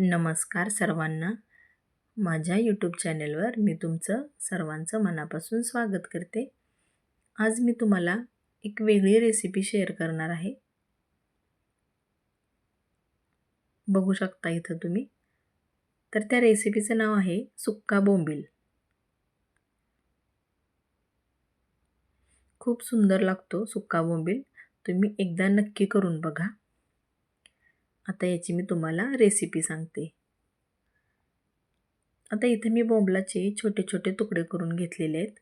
नमस्कार सर्वांना. माझ्या यूट्यूब चॅनेलवर मी तुमचं सर्वांचं मनापासून स्वागत करते. आज मी तुम्हाला एक वेगळी रेसिपी शेअर करणार आहे. बघू शकता इथं तुम्ही. तर त्या रेसिपीचं नाव आहे सुक्का बोंबील. खूप सुंदर लागतो सुक्का बोंबील. तुम्ही एकदा नक्की करून बघा. आता याची मी तुम्हाला रेसिपी सांगते. आता इथे मी बोंबलाचे छोटे छोटे तुकडे करून घेतलेले आहेत.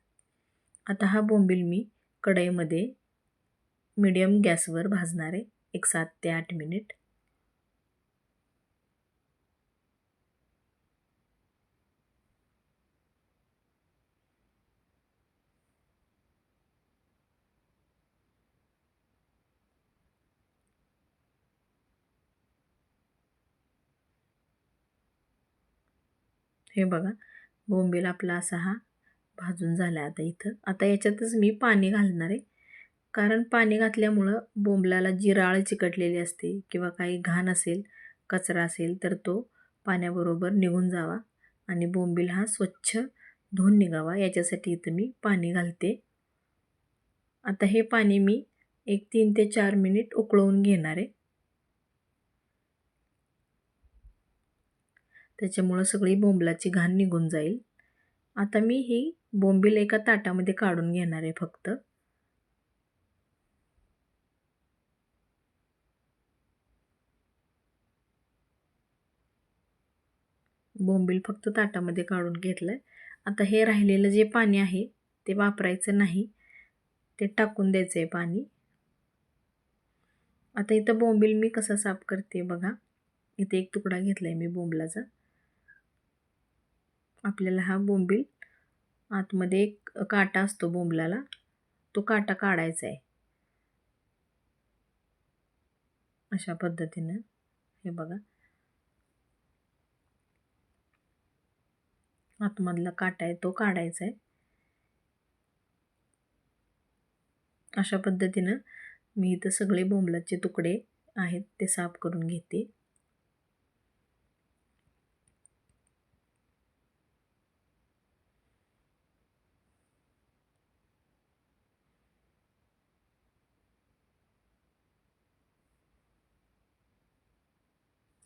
आता हा बोंबील मी कढईमध्ये मीडियम गॅसवर भाजणार आहे. एक सात ते आठ मिनिट हे बघा बोंबील आपला असा हा भाजून झाला आता इथं. आता याच्यातच मी पाणी घालणार आहे. कारण पाणी घातल्यामुळं बोंबलाला जी राळ चिकटलेली असते किंवा काही घाण असेल कचरा असेल तर तो पाण्याबरोबर निघून जावा आणि बोंबील हा स्वच्छ धुवून निघावा. याच्यासाठी इथं मी पाणी घालते. आता हे पाणी मी एक तीन ते चार मिनिट उकळवून घेणार आहे. त्याच्यामुळं सगळी बोंबलाची घाण निघून जाईल. आता मी ही बोंबील एका ताटामध्ये काढून घेणार आहे फक्त. बोंबील फक्त ताटामध्ये काढून घेतलं आहे आता हे राहिलेलं जे पाणी आहे ते वापरायचं नाही. ते टाकून द्यायचं आहे पाणी. आता इथं बोंबील मी कसा साफ करते बघा. इथे एक तुकडा घेतला आहे मी बोंबलाचा. आपल्याला हा बोंबील आतमध्ये एक काटा असतो बोंबलाला. तो काटा काढायचा आहे. अशा पद्धतीनं. हे बघा. आतमधला काटा आहे तो काढायचा आहे. अशा पद्धतीनं मी इथं सगळे बोंबलाचे तुकडे आहेत ते साफ करून घेते.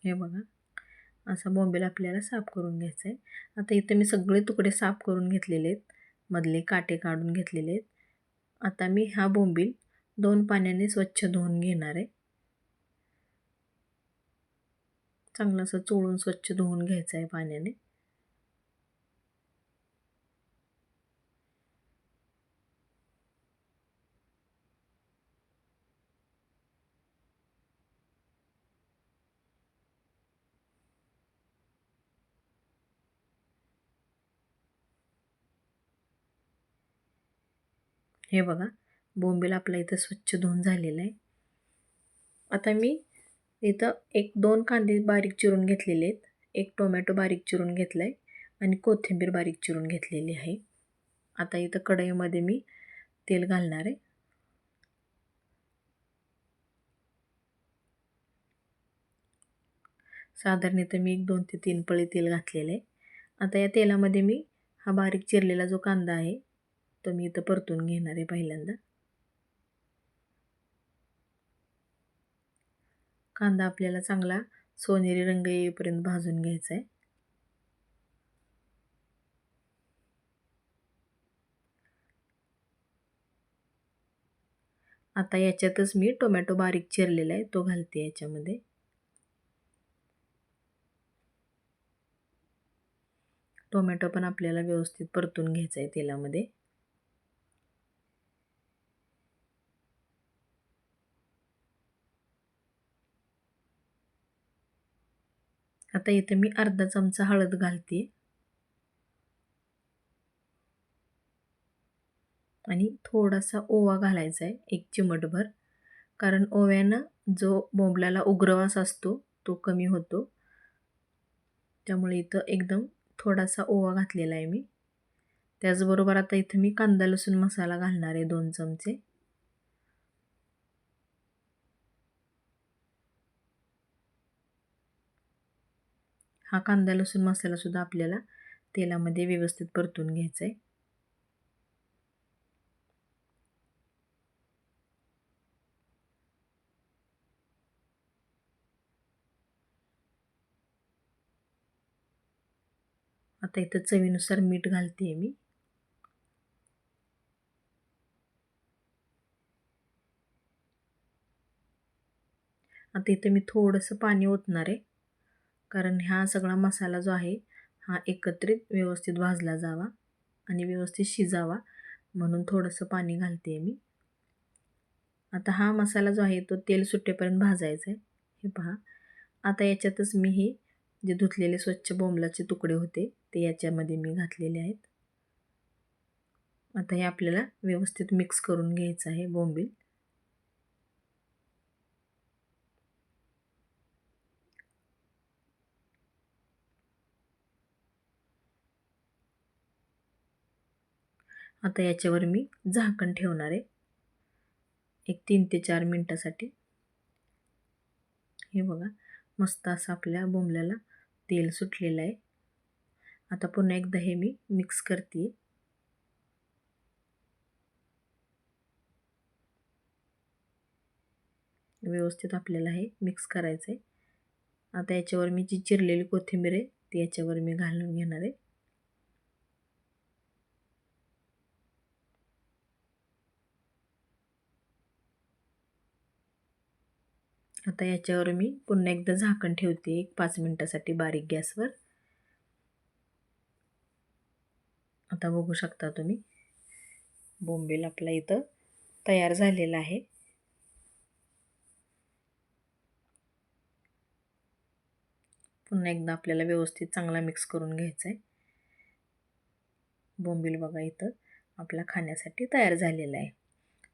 हे बघा. असा बॉम्बेल आपल्याला साफ करून घ्यायचा आहे आता इथे मी सगळे तुकडे साफ करून घेतलेले आहेत. मधले काटे काढून घेतलेले आहेत. आता मी हा बोंबील दोन पाण्याने स्वच्छ धुवून घेणार आहे. चांगलं असं चोळून स्वच्छ धुवून घ्यायचं आहे पाण्याने. हे बघा बोंबील आपला इथं स्वच्छ धुवून झालेलं आहे. आता मी इथं एक दोन कांदे बारीक चिरून घेतलेले आहेत. एक टोमॅटो बारीक चिरून घेतला आहे आणि कोथिंबीर बारीक चिरून घेतलेली आहे. आता इथं कढईमध्ये मी तेल घालणार आहे. साधारण इथं मी एक दोन ते तीन पळी तेल घातलेलं आहे. आता या तेलामध्ये मी हा बारीक चिरलेला जो कांदा आहे तर मी इथं परतून घेणार आहे पहिल्यांदा. कांदा आपल्याला चांगला सोनेरी रंग येईपर्यंत भाजून घ्यायचा आहे. आता याच्यातच मी टोमॅटो बारीक चिरलेला आहे तो घालते याच्यामध्ये. टोमॅटो पण आपल्याला व्यवस्थित परतून घ्यायचा आहे तेलामध्ये. आता इथे मी अर्धा चमचा हळद घालते. आणि थोडासा ओवा घालायचा आहे एक चिमटभर. कारण ओव्यानं जो बोंबल्याला उग्रवास असतो तो कमी होतो. त्यामुळे इथं एकदम थोडासा ओवा घातलेला आहे मी. त्याचबरोबर आता इथं मी कांदा लसूण मसाला घालणार आहे दोन चमचे. हा कांदा लसूण मसालासुद्धा आपल्याला तेलामध्ये व्यवस्थित परतून घ्यायचा आहे आता इथं चवीनुसार मीठ घालते मी. आता इथं मी थोडंसं पाणी ओतणार आहे. कारण ह्या सगळा मसाला जो आहे हा एकत्रित व्यवस्थित भाजला जावा आणि व्यवस्थित शिजावा म्हणून थोडंसं पाणी घालते मी. आता हा मसाला जो आहे तो तेल सुट्टेपर्यंत भाजायचा आहे हे पहा. आता याच्यातच मी हे जे धुतलेले स्वच्छ बोंबलाचे तुकडे होते ते याच्यामध्ये मी घातलेले आहेत. आता हे आपल्याला व्यवस्थित मिक्स करून घ्यायचं आहे बोंबील. आता याच्यावर मी झाकण ठेवणार आहे. एक तीन ते चार मिनटासाठी. हे बघा मस्त असं आपल्या बोंबल्याला तेल सुटलेलं आहे. आता पुन्हा एकदा हे मी मिक्स करते व्यवस्थित आपल्याला हे मिक्स करायचं आहे आता याच्यावर मी जी चिरलेली कोथिंबीर आहे ती याच्यावर मी घालून घेणार आहे. आता याच्यावर मी पुन्हा एकदा झाकण ठेवते एक पाच मिनटासाठी बारीक गॅसवर. आता बघू शकता तुम्ही बोंबील आपला इथं तयार झालेला आहे. पुन्हा एकदा आपल्याला व्यवस्थित चांगला मिक्स करून घ्यायचा आहे बोंबील बघा इथं आपला खाण्यासाठी तयार झालेला आहे.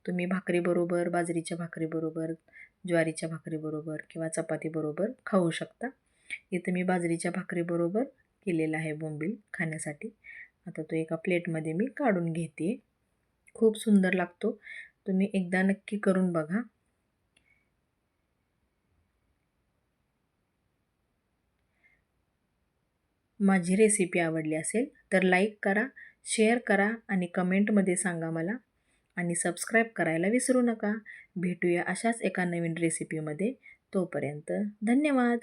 तुम्ही भाकरीबरोबर बाजरीच्या भाकरीबरोबर ज्वारीच्या भाकरीबरोबर किंवा चपातीबरोबर खाऊ शकता. इथं मी बाजरीच्या भाकरीबरोबर केलेला आहे बोंबील खाण्यासाठी. आता तो एका प्लेटमध्ये मी काढून घेते. खूप सुंदर लागतो. तुम्ही एकदा नक्की करून बघा. माझी रेसिपी आवडली असेल तर लाईक करा शेअर करा आणि कमेंटमध्ये सांगा मला. आणि सबस्क्राईब करायला विसरू नका. भेटूया अशाच एका नवीन रेसिपीमध्ये तोपर्यंत धन्यवाद.